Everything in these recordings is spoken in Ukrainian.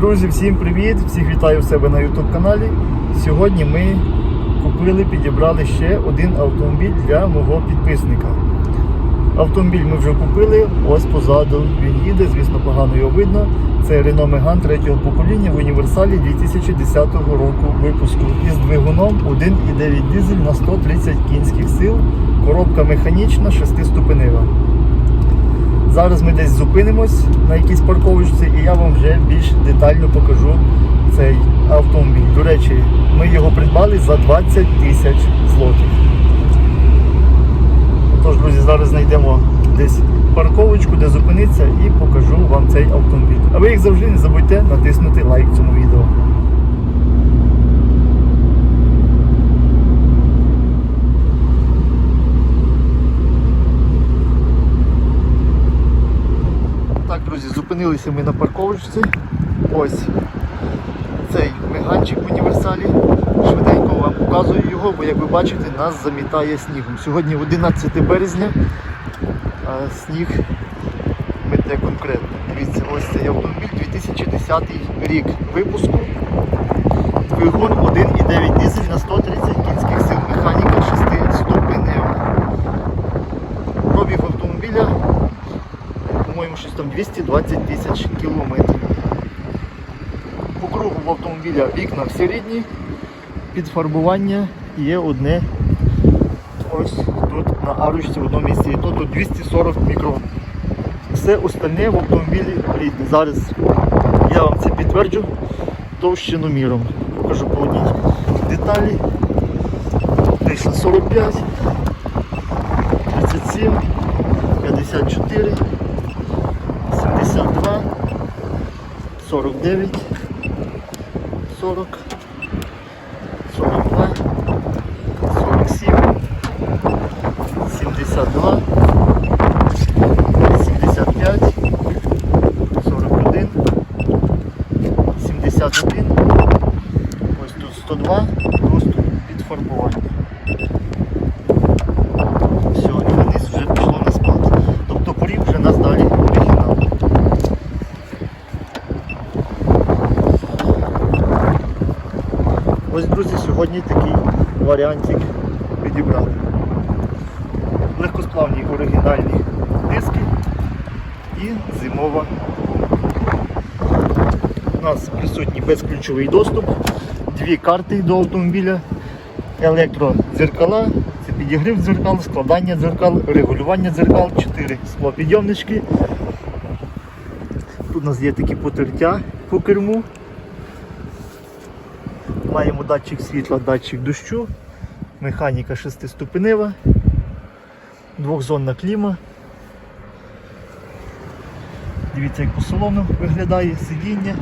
Друзі, всім привіт! Всіх вітаю в себе на YouTube каналі. Сьогодні ми купили, підібрали ще один автомобіль для мого підписника. Автомобіль ми вже купили, ось позаду він їде, звісно, погано його видно. Це Renault Megane третього покоління в універсалі 2010 року випуску із двигуном 1,9 дизель на 130 кінських сил, коробка механічна, 6-ступенева. Зараз ми десь зупинимось на якійсь парковочці і я вам вже більш детально покажу цей автомобіль. До речі, ми його придбали за 20 тисяч злотих. Тож, друзі, зараз знайдемо десь парковочку, де зупинитися і покажу вам цей автомобіль. А ви, як завжди, не забудьте натиснути лайк цьому відео. Так, друзі, зупинилися ми на парковочці. Ось цей меганчик в універсалі. Швиденько вам показую його, бо як ви бачите, нас замітає снігом. Сьогодні 11 березня, а сніг мете конкретно. Дивіться, ось цей автомобіль 2010 рік випуску. Двигун 1,9 дизель на 130 кінських сил. Механіка 6 ступенева. Пробіг автомобіля по-моєму, щось там 220 тисяч кілометрів. По кругу в автомобіля вікна всі рідні, підфарбування є одне ось тут на арочці в одному місці. І тут 240 мікрон. Все остальне в автомобілі рідне. Зараз я вам це підтверджу товщиноміром. Покажу по одній деталі. Вийшло 45, 37, 54. 72, 49, 40, 42, 47, 72, 75, 41, 71, ось тут 102, просто підфарбування. Все, і вниз вже пішло на склад. Тобто порів вже нас далі оригінал. Ось, друзі, сьогодні такий варіантик підібрали. Легкосплавні оригінальні диски і зимова. У нас присутній безключовий доступ, дві карти до автомобіля, електродзеркала, це підігрів дзеркал, складання дзеркал, регулювання дзеркал, 4 склопідйомнички. Тут у нас є такі потертя по керму. Маємо датчик світла, датчик дощу, механіка шестиступенева, двохзонна кліма. Дивіться, як по салону виглядає сидіння.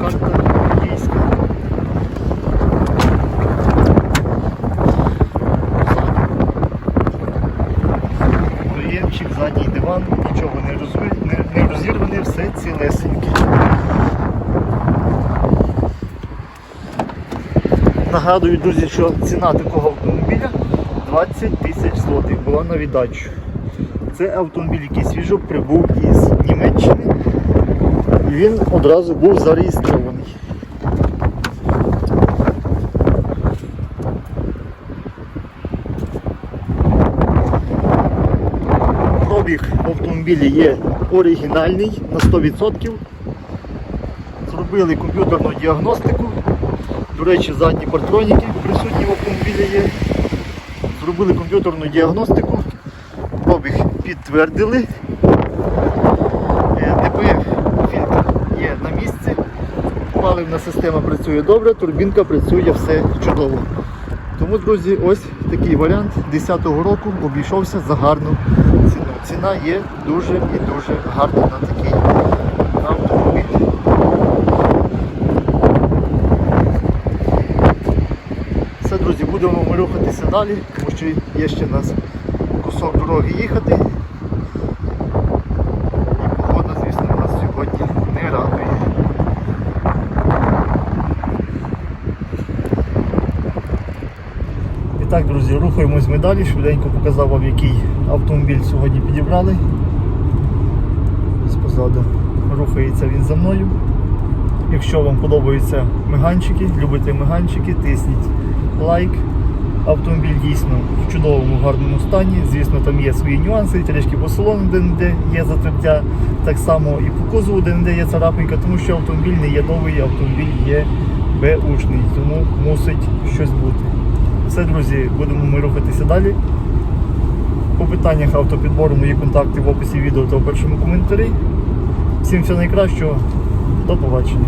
Карта водійська. Приємчик, задній диван, нічого не, розірване, все цілесеньке. Нагадую, друзі, що ціна такого автомобіля 20 тисяч злотих була на віддачу. Це автомобіль, який свіжо прибув із Німеччини. І він одразу був зареєстрований. Пробіг в автомобілі є оригінальний на 100%. Зробили комп'ютерну діагностику. До речі, задні партроніки присутні в автомобілі є. Зробили комп'ютерну діагностику, пробіг підтвердили. Е, ДПФ фільтр є на місці. Паливна система працює добре, турбінка працює все чудово. Тому, друзі, ось такий варіант 10-го року обійшовся за гарну ціну. Ціна є дуже і дуже гарна на такий автомобіль. Все, друзі, будемо ми рухатися далі, тому що є ще в нас кусок дороги їхати. І погода, звісно, нас сьогодні не радує. І так, друзі, рухаємось ми далі. Швиденько показав вам, який автомобіль сьогодні підібрали. Ось позаду рухається він за мною. Якщо вам подобаються миганчики, любите миганчики, тисніть лайк. Автомобіль дійсно в чудовому гарному стані. Звісно, там є свої нюанси, трішки по салону де-не-де є затриття, так само і по кузову де-не-де є царапинка, тому що автомобіль не є новий, автомобіль є беушний, тому мусить щось бути. Все, друзі, будемо ми рухатися далі. По питаннях автопідбору мої контакти в описі відео та у першому коментарі. Всім всього найкращого, до побачення.